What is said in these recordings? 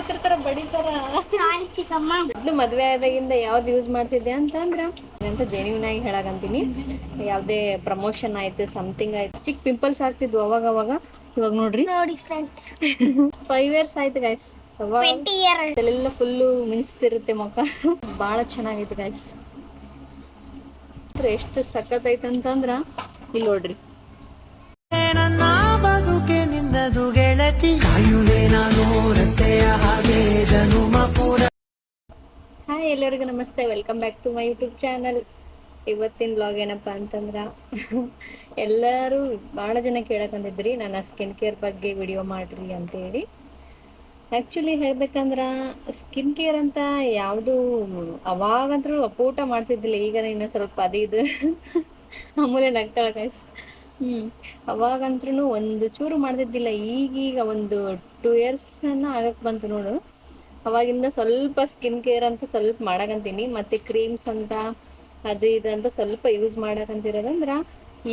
ನೋಡ್ತಿರ್ತಾರ ಬಡಿತಾರ. ಸಾರಿ ಚಿಕ್ಕಮ್ಮ. ಮೊದ್ಲು ಮದ್ವೆ ಆದಾಗಿಂದ ಯಾವ್ದು ಯೂಸ್ ಮಾಡ್ತಿದ್ದೆ ಅಂತ ಅಂದ್ರ ಅಂತ ಜೆನ್ಯೂನ್ ಆಗಿ ಹೇಳಕಂತೀನಿ. ಯಾವ್ದೇ ಪ್ರಮೋಷನ್ ಆಯ್ತು ಸಮಥಿಂಗ್ ಆಯ್ತು ಚಿಕ್ಕ ಪಿಂಪಲ್ಸ್ ಆಗ್ತಿದ್ವು ಅವಾಗ ಅವಾಗ ಇವಾಗ ನೋಡ್ರಿ. ನೋಡಿ ಫ್ರೆಂಡ್ಸ್ ಫೈವ್ ಇಯರ್ಸ್ ಆಯ್ತು ಗೈಸ್ ಎಲ್ಲ ಫುಲ್ಲು ಮಿನಿಸ್ತಿರುತ್ತೆ ಮುಖ. ಬಹಳ ಚೆನ್ನಾಗೈತೆ ಗೈಸ್ ಎಷ್ಟು ಸಖತ್ ಐತಂತಂದ್ರ ಇಲ್ಲಿ ನೋಡ್ರಿ. ಬದುಕೆ ನಿನ್ನದು ಗೆಳತಿ ನಾನು ಹಾಯ್, ಎಲ್ಲರಿಗೂ ನಮಸ್ತೆ. Welcome back to my YouTube channel ಇವತ್ತಿನ ಬ್ಲಾಗ್ ಏನಪ್ಪ ಅಂತಂದ್ರ, ಎಲ್ಲರೂ ಭಾಳ ಜನ ಕೇಳಕಂದಿದ್ರಿ ನನ್ನ ಸ್ಕಿನ್ ಕೇರ್ ಬಗ್ಗೆ ವಿಡಿಯೋ ಮಾಡ್ರಿ ಅಂತೇಳಿ. ಆ್ಯಕ್ಚುಲಿ ಹೇಳ್ಬೇಕಂದ್ರ ಸ್ಕಿನ್ ಕೇರ್ ಅಂತ ಯಾವುದು ಅವಾಗಂತೂ ಅಪೂಟ ಮಾಡ್ತಿದ್ದಿಲ್ಲ. ಈಗ ಇನ್ನೂ ಸ್ವಲ್ಪ ಅದು ಇದು ಆಮೇಲೆ ನಗ್ತಾಳ ಗೈಸ್ ಅವಾಗಂತ್ರುನು ಅವಾಗಂತ್ರೂ ಒಂದು ಚೂರು ಮಾಡ್ತಿದ್ದಿಲ್ಲ ಈಗೀಗ ಒಂದು ಟೂ ಇಯರ್ಸ್ ಅನ್ನ ಆಗಕ್ ಬಂತು ನೋಡು. ಅವಾಗಿಂದ ಸ್ವಲ್ಪ ಸ್ಕಿನ್ ಕೇರ್ ಅಂತ ಸ್ವಲ್ಪ ಮಾಡಕಂತೀನಿ, ಮತ್ತೆ ಕ್ರೀಮ್ಸ್ ಅಂತ, ಅದು ಇದು ಅಂತ ಸ್ವಲ್ಪ ಯೂಸ್ ಮಾಡಕಂತಿರೋದಂದ್ರ,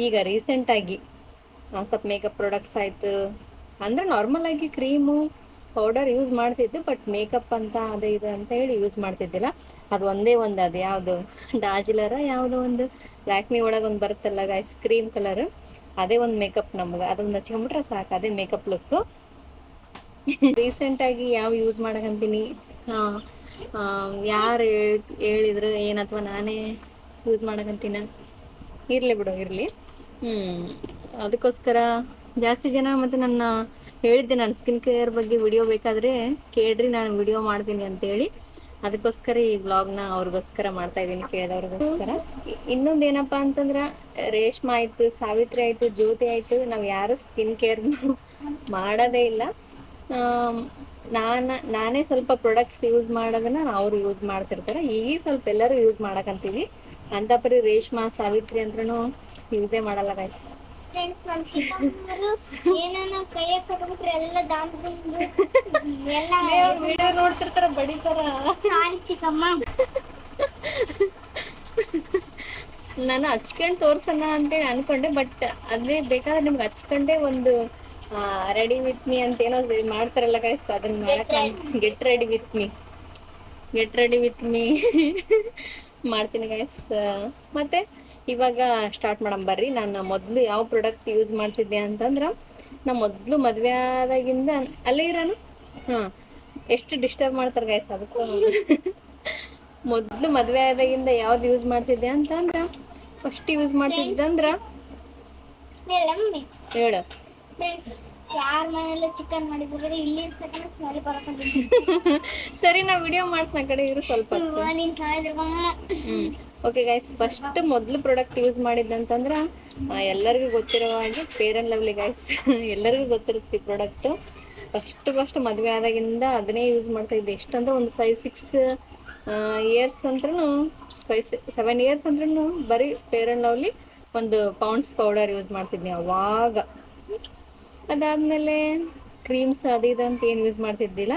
ಈಗ ರೀಸೆಂಟಾಗಿ ಸ್ವಲ್ಪ ಮೇಕಪ್ ಪ್ರಾಡಕ್ಟ್ಸ್ ಆಯ್ತು. ಅಂದ್ರೆ ನಾರ್ಮಲ್ ಆಗಿ ಕ್ರೀಮು ಪೌಡರ್ ಯೂಸ್ ಮಾಡ್ತಿದ್ದೆ ಬಟ್ ಮೇಕಪ್ ಅಂತ, ಅದು ಇದು ಅಂತ ಹೇಳಿ ಯೂಸ್ ಮಾಡ್ತಿದ್ದಿಲ್ಲ. ಅದು ಒಂದೇ ಒಂದು, ಅದು ಯಾವುದು? ಡಾಜಿಲರ ಯಾವುದೋ ಒಂದು ಲ್ಯಾಕ್ಮಿ ಒಳಗೆ ಒಂದು ಬರುತ್ತಲ್ಲ ಗೈಸ್ ಕ್ರೀಮ್ ಕಲರ್ ಅದೇ ಒಂದು ಮೇಕಪ್ ನಮ್ಗೆ. ಅದನ್ನ ಹಚ್ಕೊಂಡ್ಬಿಟ್ರೆ ಸಾಕು. ಅದೇ ಮೇಕಪ್ ರೀಸೆಂಟ್ ಆಗಿ ಯಾವ ಯೂಸ್ ಮಾಡಕಂತೀನಿ? ಯಾರು ಹೇಳಿದ್ರು ಏನು ಅಥವಾ ನಾನೇ ಯೂಸ್ ಮಾಡಕಂತೀನ? ಇರಲಿ ಬಿಡು, ಇರಲಿ. ಹ್ಮ್ ಅದಕ್ಕೋಸ್ಕರ ಜಾಸ್ತಿ ಜನ ಮತ್ತೆ ನನ್ನ ಹೇಳಿದ್ದೆ, ನಾನು ಸ್ಕಿನ್ ಕೇರ್ ಬಗ್ಗೆ ವಿಡಿಯೋ ಬೇಕಾದ್ರೆ ಕೇಳ್ರಿ, ನಾನು ವಿಡಿಯೋ ಮಾಡ್ತೀನಿ ಅಂತೇಳಿ. ಅದಕ್ಕೋಸ್ಕರ ಈ ವ್ಲಾಗ್ನ ಅವ್ರಿಗೋಸ್ಕರ ಮಾಡ್ತಾ ಇದ್ದೀನಿ ಕೇಳಿದವ್ರಿಗೋಸ್ಕರ ಇನ್ನೊಂದು ಏನಪ್ಪ ಅಂತಂದ್ರೆ, ರೇಷ್ಮಾ ಆಯ್ತು, ಸಾವಿತ್ರಿ ಆಯ್ತು, ಜ್ಯೋತಿ ಆಯ್ತು, ನಾವು ಯಾರು ಸ್ಕಿನ್ ಕೇರ್ ಮಾಡೋದೇ ಇಲ್ಲ. ನಾನು, ನಾನೇ ಸ್ವಲ್ಪ ಪ್ರೊಡಕ್ಟ್ಸ್ ಯೂಸ್ ಮಾಡೋದನ್ನ ಅವ್ರು ಯೂಸ್ ಮಾಡ್ತಿರ್ತಾರೆ. ಈಗ ಸ್ವಲ್ಪ ಎಲ್ಲರೂ ಯೂಸ್ ಮಾಡಕಂತೀವಿ. ಅಂತ ಪರಿ ರೇಷ್ಮಾ, ಸಾವಿತ್ರಿ ಅಂದ್ರೂ ಯೂಸೇ ಮಾಡಲ್ಲ ಗೈಸ್ ಫ್ರೆಂಡ್ಸ್ ನಮ್ ಚಿಕ್ಕಮ್ಮರು ಏನಾನ ಕೈಯ ಕಟ್ಬಿಟ್ರೆ ಎಲ್ಲ ದಾಂಡ್ಕೊಂಡು ಎಲ್ಲ ವಿಡಿಯೋ ನೋಡ್ತಿರ್ತಾರ ಬಡಿತಾರ ಸಾರಿ ಚಿಕ್ಕಮ್ಮ. ನಾನು ಹಚ್ಕೊಂಡ್ ತೋರ್ಸೋಣ ಅಂತೇಳಿ ಅನ್ಕೊಂಡೆ ಬಟ್ ಅದೇ ಬೇಕಾದ್ರೆ ನಿಮ್ಗೆ ಹಚ್ಕೊಂಡೆ ಒಂದು ರೆಡಿ ವಿತ್ ಮೀ ಅಂತ ಏನೋ ಮಾಡ್ತಾರಲ್ಲ ಗೈಸ್ ಅದನ್ನ ಮಾಡಕ್ get ready with me get ready with me ಮಾಡ್ತೀನಿ ಗೈಸ್ ಮತ್ತೆ? ಇವಾಗ ಸ್ಟಾರ್ಟ್ ಮಾಡೋಣ ಬರ್ರಿ ನಾನು ಮೊದಲು ಯಾವ ಪ್ರಾಡಕ್ಟ್ ಯೂಸ್ ಮಾಡ್ತಿದ್ದೆ ಅಂತಂದ್ರೆ ನಾ ಮೊದಲು ಮದ್ವೆ ಆದಾಗಿಂದ ಅಲ್ಲೇ ಇರೋನು? ಹಾಂ. ಎಷ್ಟು ಡಿಸ್ಟರ್ಬ್ ಮಾಡ್ತಾರೆ ಗೈಸ್ ಅದಕ್ಕೂ. ಮೊದಲು ಮದ್ವೆ ಆದಾಗಿಂದ ಯಾವ್ದು ಯೂಸ್ ಮಾಡ್ತಿದ್ದೆ ಅಂತಂದ್ರೆ ಫಸ್ಟ್ ಯೂಸ್ ಮಾಡ್ತಿದ್ದೆ ಅಂದ್ರೆ ಮೇಡಮ್ಮಿ ಹೇಳು. ಯಾರ ಮನೆಯಲ್ಲ ಚಿಕನ್ ಮಾಡಿದ್ರೆ ಇಲ್ಲಿ ಸ್ಮೆಲ್ ಬರಕೊಂಡು ಸರಿ ನಾ ವಿಡಿಯೋ ಮಾಡ್ತೀನಿ ಕಡೆ ಇರು ಸ್ವಲ್ಪ. ನೀನ್ ಓಕೆ ಗೈಸ್ ಫಸ್ಟ್ ಮೊದಲು ಪ್ರಾಡಕ್ಟ್ ಯೂಸ್ ಮಾಡಿದ್ದಂತಂದ್ರ ಎಲ್ಲರಿಗೂ ಗೊತ್ತಿರೋ ಹಾಗೆ ಫೇರ್ ಆ್ಯಂಡ್ ಲವ್ಲಿ ಗಾಯ್ಸ್ ಎಲ್ಲರಿಗೂ ಗೊತ್ತಿರುತ್ತೆ ಪ್ರಾಡಕ್ಟ್ ಫಸ್ಟ್ ಫಸ್ಟ್ ಮದುವೆ ಆದಾಗಿಂದ ಅದನ್ನೇ ಯೂಸ್ ಮಾಡ್ತಾ ಇದ್ದೆ. ಎಷ್ಟಂದ್ರೆ ಒಂದು ಫೈವ್ ಸಿಕ್ಸ್ ಇಯರ್ಸ್ ಅಂದ್ರೂ ಫೈವ್ ಸೆವೆನ್ ಇಯರ್ಸ್ ಅಂದ್ರೂ ಬರೀ ಫೇರ್ ಆ್ಯಂಡ್ ಲವ್ಲಿ ಒಂದು ಪೌಂಡ್ಸ್ ಪೌಡರ್ ಯೂಸ್ ಮಾಡ್ತಿದ್ನಿ ಅವಾಗ. ಅದಾದ್ಮೇಲೆ ಕ್ರೀಮ್ಸ್ ಅದು ಇದು ಅಂತ ಏನು ಯೂಸ್ ಮಾಡ್ತಿದ್ದಿಲ್ಲ.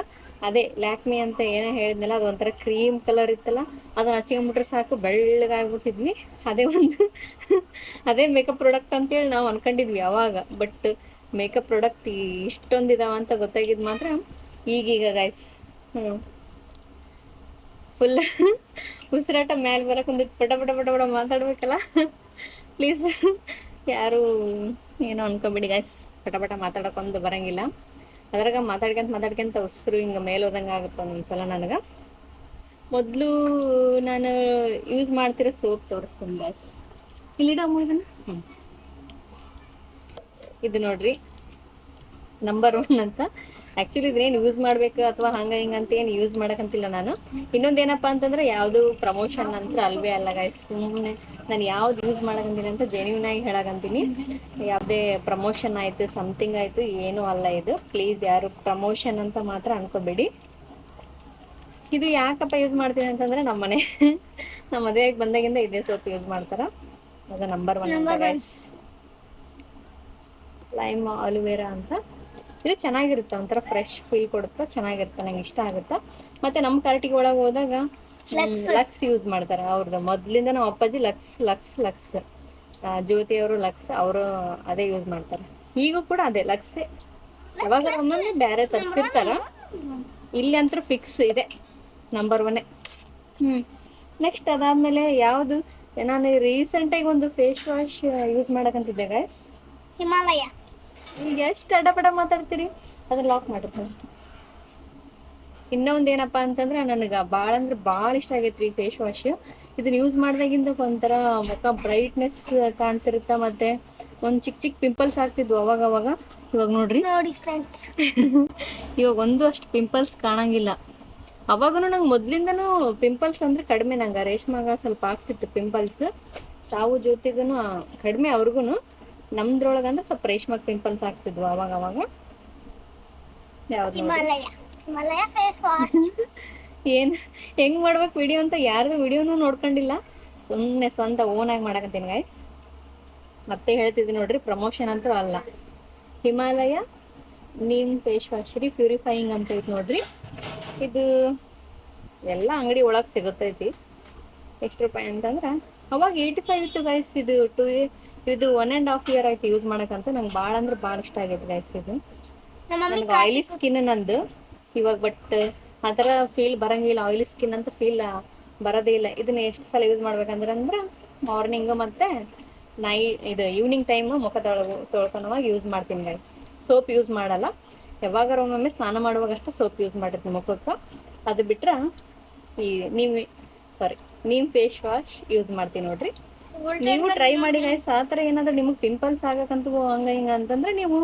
ಅದೇ ಲ್ಯಾಕ್ಮಿ ಅಂತ ಏನೋ ಹೇಳಿದ್ನಲ್ಲ, ಅದು ಒಂಥರ ಕ್ರೀಮ್ ಕಲರ್ ಇತ್ತಲ್ಲ, ಅದನ್ನ ಹಚ್ಕೊಂಡ್ಬಿಟ್ರೆ ಸಾಕು ಬೆಳ್ಳಗಾಗ್ಬಿಟ್ಟಿದ್ವಿ ಅದೇ ಒಂದು, ಅದೇ ಮೇಕಪ್ ಪ್ರಾಡಕ್ಟ್ ಅಂತೇಳಿ ನಾವು ಅನ್ಕೊಂಡಿದ್ವಿ ಅವಾಗ ಬಟ್ ಮೇಕಪ್ ಪ್ರಾಡಕ್ಟ್ ಇಷ್ಟೊಂದು ಇದಾವ ಅಂತ ಗೊತ್ತಾಗಿದ್ ಮಾತ್ರ ಈಗೀಗ ಗಾಯ್ಸ್ ಫುಲ್ ಉಸಿರಾಟ ಮ್ಯಾಲ್ ಬರಕ್ಕೆ ಒಂದು ಪಟ ಪಟ ಪಟ ಪಟ ಮಾತಾಡ್ಬೇಕಲ್ಲ? ಪ್ಲೀಸ್ ಯಾರು ಏನೋ ಅನ್ಕೊಬಿಡಿ ಗಾಯ್ಸ್ ಪಟ ಪಟ ಮಾತಾಡಕೊಂದು ಬರಂಗಿಲ್ಲ. ಅದ್ರಾಗ ಮಾತಾಡ್ಕೊಂತ ಮಾತಾಡ್ಕೊಂತ ಉಸಿರು ಹಿಂಗೆ ಮೇಲೆ ಹೋದಂಗೆ ಆಗುತ್ತೆ ಒಂದೊಂದ್ಸಲ ನನಗೆ. ಮೊದಲು ನಾನು ಯೂಸ್ ಮಾಡ್ತಿರೋ ಸೋಪ್ ತೋರಿಸ್ತೀನಿ ಗಾಯ್ಸ್ ಇಲ್ಲಿಡ ಇದನ್ನ? ಹ್ಞೂ ಇದು ನೋಡ್ರಿ ನಂಬರ್ ಒನ್ ಅಂತ. ಆ್ಯಕ್ಚುಲಿ ಇದೇನು ಯೂಸ್ ಮಾಡಬೇಕು ಅಥವಾ ಹಂಗ ಹಿಂಗ ಅಂತ ಏನು ಯೂಸ್ ಮಾಡಕ್ಕಂತಿಲ್ಲ ನಾನು. ಇನ್ನೊಂದೇನಪ್ಪ ಅಂತಂದ್ರೆ ಯಾವುದು ಪ್ರಮೋಷನ್ ಅಂತ ಅಲ್ವೇ ಅಲ್ಲ ಗಾಯ್ಸ್ ಸುಮ್ಮನೆ ನಾನು ಯಾವ್ದು ಯೂಸ್ ಮಾಡಕಂತೀನಿ ಅಂತ ಜೆನ್ಯೂನ್ ಆಗಿ ಹೇಳಕಂತೀನಿ. ಯಾವುದೇ ಪ್ರಮೋಷನ್ ಆಯ್ತು ಸಮಥಿಂಗ್ ಆಯಿತು ಏನೂ ಅಲ್ಲ ಇದು. ಪ್ಲೀಸ್ ಯಾರು ಪ್ರಮೋಷನ್ ಅಂತ ಮಾತ್ರ ಅನ್ಕೋಬೇಡಿ. ಇದು ಯಾಕಪ್ಪ ಯೂಸ್ ಮಾಡ್ತೀನಿ ಅಂತಂದ್ರೆ ನಮ್ಮ ಮನೆ ನಮ್ಮ ಮದುವೆಗೆ ಬಂದಾಗಿಂದ ಇದೇ ಸೋಪ್ ಯೂಸ್ ಮಾಡ್ತಾರ. ಅದು ನಂಬರ್ ಒನ್ ಅಂತ ಗೈಸ್ ಲೈಮ್ ಆಲುವೇರಾ ಅಂತ. ಇದು ಚೆನ್ನಾಗಿರುತ್ತೆ ಒಂಥರ ಫ್ರೆಶ್ ಫೀಲ್ ಕೊಡುತ್ತೆ ಚೆನ್ನಾಗಿರುತ್ತೆ ನಂಗೆ ಇಷ್ಟ ಆಗುತ್ತೆ. ಮತ್ತೆ ನಮ್ಮ ಕಾರ್ಟಿಗೆ ಒಳಗೆ ಹೋದಾಗ ಲಕ್ಸ್. ಯೂಸ್ ಮಾಡ್ತಾರೆ ಅವ್ರದ್ದು ಮೊದ್ಲಿಂದ ನಮ್ಮ ಅಪ್ಪಾಜಿ ಲಕ್ಸ್ ಲಕ್ಸ್ ಲಕ್ಸ್. ಜ್ಯೋತಿ ಅವರು ಲಕ್ಸ್ ಅವರು ಅದೇ ಯೂಸ್ ಮಾಡ್ತಾರೆ. ಈಗೂ ಕೂಡ ಅದೇ ಲಕ್ಸೇ ಯಾವಾಗ ಒಮ್ಮೊಮ್ಮೆ ಬೇರೆ ತರಿಸಿರ್ತಾರ ಇಲ್ಲಿ ಅಂತೂ ಫಿಕ್ಸ್ ಇದೆ ನಂಬರ್ ಒನ್ ಹ್ಞೂ ನೆಕ್ಸ್ಟ್ ಅದಾದ್ಮೇಲೆ ಯಾವುದು ನಾನು ರೀಸೆಂಟಾಗಿ ಒಂದು ಫೇಸ್ ವಾಶ್ ಯೂಸ್ ಮಾಡಕಂತಿದ್ದೆ ಗೈಸ್ ಹಿಮಾಲಯ. ಈಗ ಎಷ್ಟು ಅಡಪಡ ಮಾತಾಡ್ತೀರಿ? ಅದನ್ನ ಲಾಕ್ ಮಾಡಿರ್ತೀನಿ ಇನ್ನೊಂದು ಏನಪ್ಪ ಅಂತಂದ್ರೆ ನನಗೆ ಭಾಳ ಅಂದ್ರೆ ಭಾಳ ಇಷ್ಟ ಆಗೈತ್ರಿ ಫೇಸ್ ವಾಶ್ ಇದನ್ನ ಯೂಸ್ ಮಾಡಿದಾಗಿಂದ ಒಂಥರ ಮುಖ ಬ್ರೈಟ್ನೆಸ್ ಕಾಣ್ತಿರುತ್ತ ಮತ್ತೆ? ಒಂದು ಚಿಕ್ಕ ಚಿಕ್ಕ ಪಿಂಪಲ್ಸ್ ಆಗ್ತಿದ್ವು ಅವಾಗ ಅವಾಗ. ಇವಾಗ ನೋಡ್ರಿ. ನೋಡಿ ಫ್ರೆಂಡ್ಸ್ ಇವಾಗ ಒಂದು ಅಷ್ಟು ಪಿಂಪಲ್ಸ್ ಕಾಣಂಗಿಲ್ಲ. ಅವಾಗನು ನಂಗೆ ಮೊದ್ಲಿಂದನು ಪಿಂಪಲ್ಸ್ ಅಂದ್ರೆ ಕಡಿಮೆ ನಂಗೆ ರೇಷ್ಮಾಗ ಸ್ವಲ್ಪ ಆಗ್ತಿತ್ತು ಪಿಂಪಲ್ಸ್ ತಾವು ಜೊತೆಗೂ ಕಡಿಮೆ ಅವ್ರಿಗೂ ನಮ್ದ್ರೊಳಗೆ ಅಂದ್ರೆ ಸ್ವಲ್ಪ ರೇಷ್ಮೆ ಪಿಂಪಲ್ಸ್ ಆಗ್ತಿದ್ವು ಅವಾಗ ಅವಾಗ. ಏನ್ ಹೆಂಗ್ ಮಾಡ್ಬೇಕು ವಿಡಿಯೋ ಅಂತ ಯಾರ್ದು ವಿಡಿಯೋನು ನೋಡ್ಕೊಂಡಿಲ್ಲ. ಸುಮ್ನೆ ಸ್ವಂತ ಓನ್ ಆಗಿ ಮಾಡಕತ್ತೀನಿ ಗೈಸ್ ಮತ್ತೆ ಹೇಳ್ತಿದ್ದೀನಿ ನೋಡ್ರಿ ಪ್ರಮೋಷನ್ ಅಂತೂ ಅಲ್ಲ. ಹಿಮಾಲಯ ನೀಮ್ ಫೇಸ್ ವಾಶ್ ರೀ ಪ್ಯೂರಿಫೈಯಿಂಗ್ ಅಂತ ಐತಿ ನೋಡ್ರಿ. ಇದು ಎಲ್ಲ ಅಂಗಡಿ ಒಳಗೆ ಸಿಗುತ್ತೈತಿ. ಎಷ್ಟು ರೂಪಾಯಿ ಅಂತಂದ್ರೆ ಅವಾಗ ಏಯ್ಟಿ ಫೈವ್ ಇತ್ತು ಗೈಸ್ ಇದು ಟು ಇದು ಒನ್ ಅಂಡ್ ಹಾಫ್ ಇಯರ್ ಆಯ್ತು ಯೂಸ್ ಮಾಡಕಂತ ನಂಗೆ ಭಾಳ ಅಂದ್ರೆ ಭಾಳ ಇಷ್ಟ ಆಗೈತೆ ಗೈಸ್ ಇದು. ನನಗೆ ಆಯಿಲಿ ಸ್ಕಿನ್ ನಂದು. ಇವಾಗ ಬಟ್ ಆ ಥರ ಫೀಲ್ ಬರಂಗಿಲ್ಲ. ಆಯಿಲಿ ಸ್ಕಿನ್ ಅಂತ ಫೀಲ್ ಬರೋದೇ ಇಲ್ಲ. ಇದನ್ನ ಎಷ್ಟು ಸಲ ಯೂಸ್ ಮಾಡ್ಬೇಕಂದ್ರೆ ಅಂದ್ರೆ ಮಾರ್ನಿಂಗ್ ಮತ್ತೆ ನೈ ಇದು ಈವ್ನಿಂಗ್ ಟೈಮ್ ಮುಖ ತೊಳಗು ತೊಳ್ಕೊಳುವಾಗ ಯೂಸ್ ಮಾಡ್ತೀನಿ ಗೈಸ್ ಸೋಪ್ ಯೂಸ್ ಮಾಡಲ್ಲ. ಯಾವಾಗಾರ ಒಮ್ಮೊಮ್ಮೆ ಸ್ನಾನ ಮಾಡುವಾಗ ಅಷ್ಟೇ ಸೋಪ್ ಯೂಸ್ ಮಾಡಿರ್ತೀನಿ ಮುಖಕ್ಕೆ. ಅದು ಬಿಟ್ರೆ ಈ ನೀವು sorry neem face wash use ಮಾಡ್ತೀನಿ ನೋಡ್ರಿ. ನೀವು ಟ್ರೈ ಮಾಡಿ ಗೈಸ್ ಆ ಥರ ಏನಾದ್ರು ನಿಮಗೆ ಪಿಂಪಲ್ಸ್ ಆಗಕ್ಕಂತೂ ಹಂಗ ಹಿಂಗ ಅಂತಂದ್ರೆ ನೀವು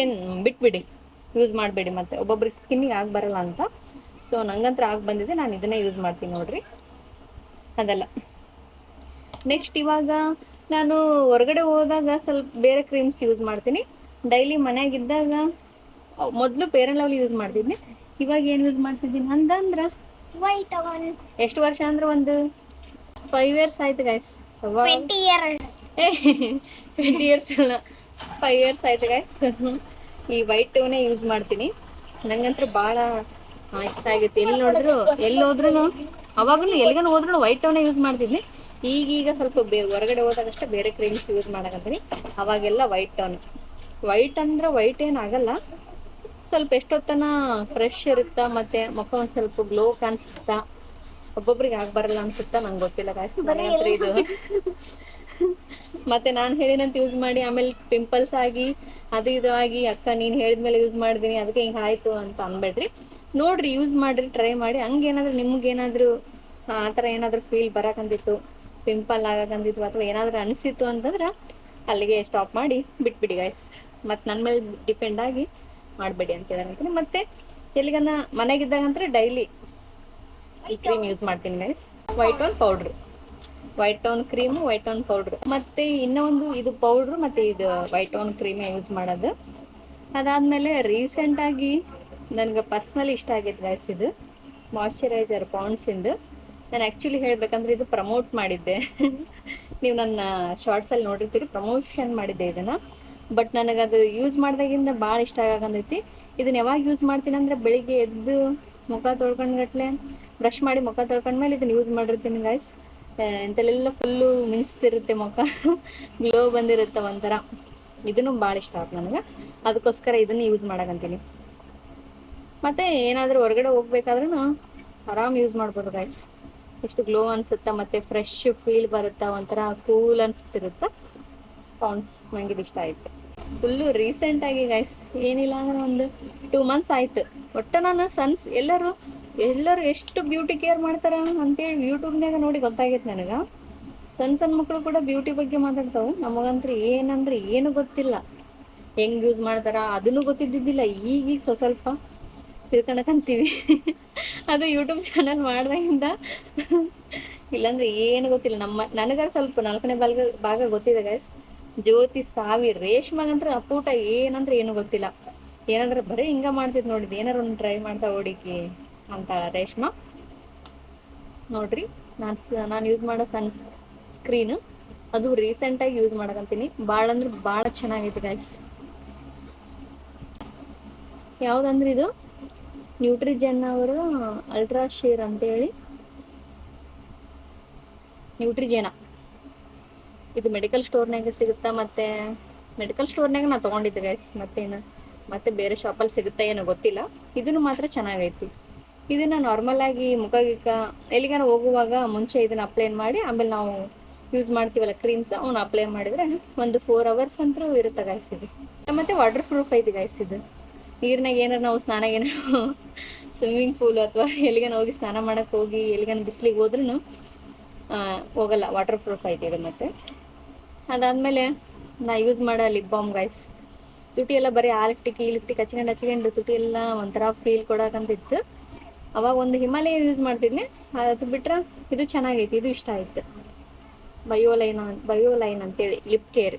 ಏನು ಬಿಟ್ಬಿಡಿ. ಯೂಸ್ ಮಾಡಬೇಡಿ ಮತ್ತೆ. ಒಬ್ಬೊಬ್ರಿಗೆ ಸ್ಕಿನ್ನಿಗೆ ಆಗಿ ಬರಲ್ಲ ಅಂತ. ಸೊ ನಂಗಂತ್ರ ಆಗಿ ಬಂದಿದೆ. ನಾನು ಇದನ್ನೇ ಯೂಸ್ ಮಾಡ್ತೀನಿ ನೋಡ್ರಿ. ಅದಲ್ಲ. ನೆಕ್ಸ್ಟ್ ಇವಾಗ ನಾನು ಹೊರಗಡೆ ಹೋದಾಗ ಸ್ವಲ್ಪ ಬೇರೆ ಕ್ರೀಮ್ಸ್ ಯೂಸ್ ಮಾಡ್ತೀನಿ. ಡೈಲಿ ಮನೆಯಾಗಿದ್ದಾಗ ಮೊದಲು ಪೇರನ್ ಲವ್ಲಿ ಯೂಸ್ ಮಾಡ್ತಿದ್ನಿ. ಇವಾಗ ಏನು ಯೂಸ್ ಮಾಡ್ತಿದ್ದೀನಿ ಅಂತಂದ್ರೆ ವೈಟ್ ಎಷ್ಟು ವರ್ಷ ಅಂದ್ರೆ ಒಂದು ಫೈವ್ ಇಯರ್ಸ್ ಆಯ್ತು guys twenty year twenty years ಅಲ್ಲ. ಫೈವ್ ಇಯರ್ಸ್ ಆಯ್ತು ಗೈಸ್ ಈ ವೈಟ್ ಟೋನೇ ಯೂಸ್ ಮಾಡ್ತೀನಿ. ನಂಗಂತೂ ಬಹಳ ಇಷ್ಟ ಆಗುತ್ತೆ. ಎಲ್ಲಿ ನೋಡಿದ್ರು ಎಲ್ಲಿ ಹೋದ್ರು ಅವಾಗಲೂ ಎಲ್ಲಿಗನ ಹೋದ್ರು ವೈಟ್ ಟೋನೇ ಯೂಸ್ ಮಾಡ್ತಿದ್ನಿ. ಈಗೀಗ ಸ್ವಲ್ಪ ಬೇ ಹೊರಗಡೆ ಹೋದಾಗಷ್ಟೇ ಬೇರೆ ಕ್ರೀಮ್ಸ್ ಯೂಸ್ ಮಾಡಕಂತೀನಿ ಅವಾಗೆಲ್ಲ ವೈಟ್ ಟೋನ್ ವೈಟ್ ಅಂದ್ರೆ ವೈಟ್ ಏನಾಗಲ್ಲ ಸ್ವಲ್ಪ ಎಷ್ಟೊತ್ತನ ಫ್ರೆಶ್ ಇರುತ್ತಾ ಮತ್ತೆ ಮುಖ ಒಂದು ಸ್ವಲ್ಪ ಗ್ಲೋ ಕಾಣಿಸುತ್ತಾ? ಒಬ್ಬೊಬ್ರಿಗೆ ಆಗ್ ಬರಲ್ಲ ಅನ್ಸುತ್ತಾ ನಂಗೆ ಗೊತ್ತಿಲ್ಲ ಗಾಯ್ಸ್ ನನಗಂತ್ರ ಇದು. ಮತ್ತೆ ನಾನ್ ಹೇಳಿನಂತ ಯೂಸ್ ಮಾಡಿ ಆಮೇಲೆ ಪಿಂಪಲ್ಸ್ ಆಗಿ ಅದು ಇದು ಆಗಿ ಅಕ್ಕ ನೀನ್ ಹೇಳಿದ್ಮೇಲೆ ಯೂಸ್ ಮಾಡಿದೀನಿ ಅದಕ್ಕೆ ಹಿಂಗ್ ಆಯ್ತು ಅಂತ ಅನ್ಬೇಡ್ರಿ. ನೋಡ್ರಿ ಯೂಸ್ ಮಾಡ್ರಿ ಟ್ರೈ ಮಾಡಿ. ಹಂಗೇನಾದ್ರು ನಿಮ್ಗೇನಾದ್ರು ಆ ಥರ ಏನಾದ್ರೂ ಫೀಲ್ ಬರಕಂದಿತ್ತು ಪಿಂಪಲ್ ಆಗಕಂದಿತ್ತು ಅಥವಾ ಏನಾದ್ರೂ ಅನಿಸಿತ್ತು ಅಂತಂದ್ರೆ ಅಲ್ಲಿಗೆ ಸ್ಟಾಪ್ ಮಾಡಿ ಬಿಟ್ಬಿಡಿ ಗಾಯ್ಸ್ ಮತ್ತೆ ನನ್ನ ಮೇಲೆ ಡಿಪೆಂಡ್ ಆಗಿ ಮಾಡಬೇಡಿ ಅಂತ ಹೇಳ್ತೀನಿ ಮತ್ತೆ ಎಲ್ಲಿಗನ್ನ ಮನೆಗಿದ್ದಾಗಂದ್ರೆ ಡೈಲಿ ಈ ಕ್ರೀಮ್ ಯೂಸ್ ಮಾಡ್ತೀನಿ guys white tone powder white tone cream white tone powder ಮತ್ತೆ ಇನ್ನೊಂದು ಇದು ಪೌಡ್ರ್ ಮತ್ತೆ ಇದು ವೈಟ್ ಟೋನ್ ಕ್ರೀಮ್ ಯೂಸ್ ಮಾಡೋದು. ಅದಾದ್ಮೇಲೆ ರೀಸೆಂಟ್ ಆಗಿ ನನಗೆ ಪರ್ಸ್ನಲಿ ಇಷ್ಟ ಆಗೈತೆ ಗೈಸ್ ಇದು. ಮಾಯ್ಶ್ಚರೈಸರ್ ಪಾಂಡ್ಸಿಂದು ನಾನು ಆಕ್ಚುಲಿ ಹೇಳ್ಬೇಕಂದ್ರೆ ಇದು ಪ್ರಮೋಟ್ ಮಾಡಿದ್ದೆ. ನೀವು ನನ್ನ ಶಾರ್ಟ್ಸ್ ಅಲ್ಲಿ ನೋಡಿರ್ತೀರಿ ಪ್ರಮೋಷನ್ ಮಾಡಿದ್ದೆ ಇದನ್ನ. ಬಟ್ ನನಗದು ಯೂಸ್ ಮಾಡಿದಾಗಿಂದ ಭಾಳ ಇಷ್ಟ ಆಗಂದೈತಿ ಇದನ್ನ ಯಾವಾಗ ಯೂಸ್ ಮಾಡ್ತೀನಿ ಅಂದ್ರೆ ಬೆಳಿಗ್ಗೆ ಎದ್ದು ಮುಖ ತೊಳ್ಕೊಂಡ್ಗಟ್ಲೆ ಬ್ರಷ್ ಮಾಡಿ ಮುಖ ತೊಳ್ಕೊಂಡ್ಮೇಲೆ ಇದನ್ನ ಯೂಸ್ ಮಾಡಿರ್ತೀನಿ ಗಾಯ್ಸ್ ಇಂಥಲ್ಲೆಲ್ಲ ಫುಲ್ಲು ಮಿನಿಸ್ತಿರುತ್ತೆ ಮುಖ. ಗ್ಲೋ ಬಂದಿರುತ್ತೆ ಒಂಥರ. ಇದನ್ನು ಭಾಳ ಇಷ್ಟ ಆಯ್ತು ನನಗೆ. ಅದಕ್ಕೋಸ್ಕರ ಇದನ್ನು ಯೂಸ್ ಮಾಡಕಂತೀನಿ. ಮತ್ತೆ ಏನಾದರೂ ಹೊರಗಡೆ ಹೋಗ್ಬೇಕಾದ್ರೂ ಆರಾಮ್ ಯೂಸ್ ಮಾಡ್ಬೋದು ಗಾಯ್ಸ್ ಎಷ್ಟು ಗ್ಲೋ ಅನ್ಸುತ್ತಾ, ಮತ್ತೆ ಫ್ರೆಶ್ ಫೀಲ್ ಬರುತ್ತಾ, ಒಂಥರ ಕೂಲ್ ಅನ್ಸ್ತಿರುತ್ತಾ? ನಂಗೆ ಇದು ಇಷ್ಟ ಆಯ್ತು. ಫುಲ್ಲು ರೀಸೆಂಟಾಗಿ ಗೈಸ್ ಏನಿಲ್ಲ ಅಂದ್ರೆ ಒಂದು ಟೂ ಮಂತ್ಸ್ ಆಯ್ತು. ಒಟ್ಟು ನಾನು ಸನ್ಸ್ ಎಲ್ಲರೂ ಎಲ್ಲರೂ ಎಷ್ಟು ಬ್ಯೂಟಿ ಕೇರ್ ಮಾಡ್ತಾರ ಅಂತೇಳಿ ಯೂಟ್ಯೂಬ್ನಾಗ ನೋಡಿ ಗೊತ್ತಾಗೈತೆ ನನಗೆ. ಸಣ್ಣ ಸಣ್ಣ ಮಕ್ಕಳು ಕೂಡ ಬ್ಯೂಟಿ ಬಗ್ಗೆ ಮಾತಾಡ್ತಾವೆ. ನಮಗಂತೂ ಏನಂದ್ರೆ ಏನು ಗೊತ್ತಿಲ್ಲ. ಹೆಂಗ್ ಯೂಸ್ ಮಾಡ್ತಾರ ಅದನ್ನು ಗೊತ್ತಿದ್ದಿದ್ದಿಲ್ಲ. ಈಗೀಗ ಸ್ವಲ್ಪ ಸ್ವಲ್ಪ ತಿಳ್ಕೊಳಕಂತೀವಿ ಅದು ಯೂಟ್ಯೂಬ್ ಚಾನಲ್ ಮಾಡ್ದಾಗಿಂದ. ಇಲ್ಲಾಂದ್ರೆ ಏನು ಗೊತ್ತಿಲ್ಲ. ನಮ್ಮ ನನಗ ಸ್ವಲ್ಪ ನಾಲ್ಕನೇ ಭಾಗ ಭಾಗ ಗೊತ್ತಿದೆ ಗೈಸ್ ಜ್ಯೋತಿ ಸಾವಿ ರೇಷ್ಮಗಂತ್ರ ಅಪ್ಪೂಟ ಏನಂದ್ರೆ ಏನು ಗೊತ್ತಿಲ್ಲ. ಏನಂದ್ರೆ ಬರೀ ಹಿಂಗ ಮಾಡ್ತಿದ್ ನೋಡಿದ್ ಏನಾರ ಒಂದು ಟ್ರೈ ಮಾಡ್ತಾ ಓಡಿಕಿ ಅಂತ ರೇಷ್ಮಾ. ನೋಡ್ರಿ, ನಾನು ನಾನು ಯೂಸ್ ಮಾಡೋ ಸನ್ ಸ್ಕ್ರೀನ್ ಅದು ರೀಸೆಂಟಾಗಿ ಯೂಸ್ ಮಾಡಕಂತೀನಿ ಬಾಳ ಅಂದ್ರೆ ಬಾಳ ಚೆನ್ನಾಗೈತೆ ಗೈಸ್ ಯಾವ್ದಂದ್ರೆ ಇದು? ನ್ಯೂಟ್ರಿಜನ್ ಅವರ ಅಲ್ಟ್ರಾ ಶೇರ್ ಅಂತೇಳಿ. ನ್ಯೂಟ್ರಿಜೇನ ಇದು ಮೆಡಿಕಲ್ ಸ್ಟೋರ್ನಾಗ ಸಿಗುತ್ತಾ ಮತ್ತೆ ಮೆಡಿಕಲ್ ಸ್ಟೋರ್ನಾಗ ನಾ ತೊಗೊಂಡಿದ್ದೆ ಗೈಸ್ ಮತ್ತೇನು? ಮತ್ತೆ ಬೇರೆ ಶಾಪಲ್ಲಿ ಸಿಗುತ್ತೆ ಏನೋ ಗೊತ್ತಿಲ್ಲ. ಇದನ್ನು ಮಾತ್ರ ಚೆನ್ನಾಗೈತಿ. ಇದನ್ನ ನಾರ್ಮಲ್ ಆಗಿ ಮುಖ ಗಿಕ್ಕ ಎಲ್ಲಿಗಾನ ಹೋಗುವಾಗ ಮುಂಚೆ ಇದನ್ನ ಅಪ್ಲೈನ್ ಮಾಡಿ ಆಮೇಲೆ ನಾವು ಯೂಸ್ ಮಾಡ್ತೀವಲ್ಲ ಕ್ರೀಮ್ಸ್ ಅವ್ನ ಅಪ್ಲೈ ಮಾಡಿದ್ರೆ ಒಂದು ಫೋರ್ ಅವರ್ಸ್ ಅಂತೂ ಇರುತ್ತೆ ಗಾಯ್ಸ್ ಇದು. ಮತ್ತೆ ವಾಟರ್ ಪ್ರೂಫ್ ಐತಿ ಗಾಯ್ಸ್ ಇದು. ನೀರ್ನಾಗ ಏನಾರ ನಾವು ಸ್ನಾನ ಸ್ವಿಮ್ಮಿಂಗ್ ಪೂಲ್ ಅಥವಾ ಎಲ್ಲಿಗಾನ ಹೋಗಿ ಸ್ನಾನ ಮಾಡಕ್ ಹೋಗಿ ಎಲ್ಲಿಗಾನ ಬಿಸ್ಲಿಗೆ ಹೋದ್ರೂ ಹೋಗಲ್ಲ. ವಾಟರ್ ಪ್ರೂಫ್ ಐತಿ ಇದು ಮತ್ತೆ. ಅದಾದ್ಮೇಲೆ ನಾ ಯೂಸ್ ಮಾಡೋ ಲಿಪ್ ಬಾಮ್ ಗೈಸ್ ತುಟಿ ಎಲ್ಲ ಬರೀ ಆ ಲಿಪ್ಟಿಕ್ ಈ ಲಿಪ್ಟಿಕ್ ಹಚ್ಕೊಂಡು ಹಚ್ಕೊಂಡು ತುಟಿ ಎಲ್ಲ ಒಂಥರ ಫೀಲ್ ಕೊಡಕಂತಿತ್ತು ಅವಾಗ ಒಂದು ಹಿಮಾಲಯ ಯೂಸ್ ಮಾಡ್ತಿದ್ನಿ. ಅದು ಬಿಟ್ರೆ ಇದು ಚೆನ್ನಾಗೈತಿ, ಇದು ಇಷ್ಟ ಆಯ್ತು. ಬಯೋಲೈನ್ ಬಯೋಲೈನ್ ಅಂತೇಳಿ ಲಿಪ್ ಕೇರ್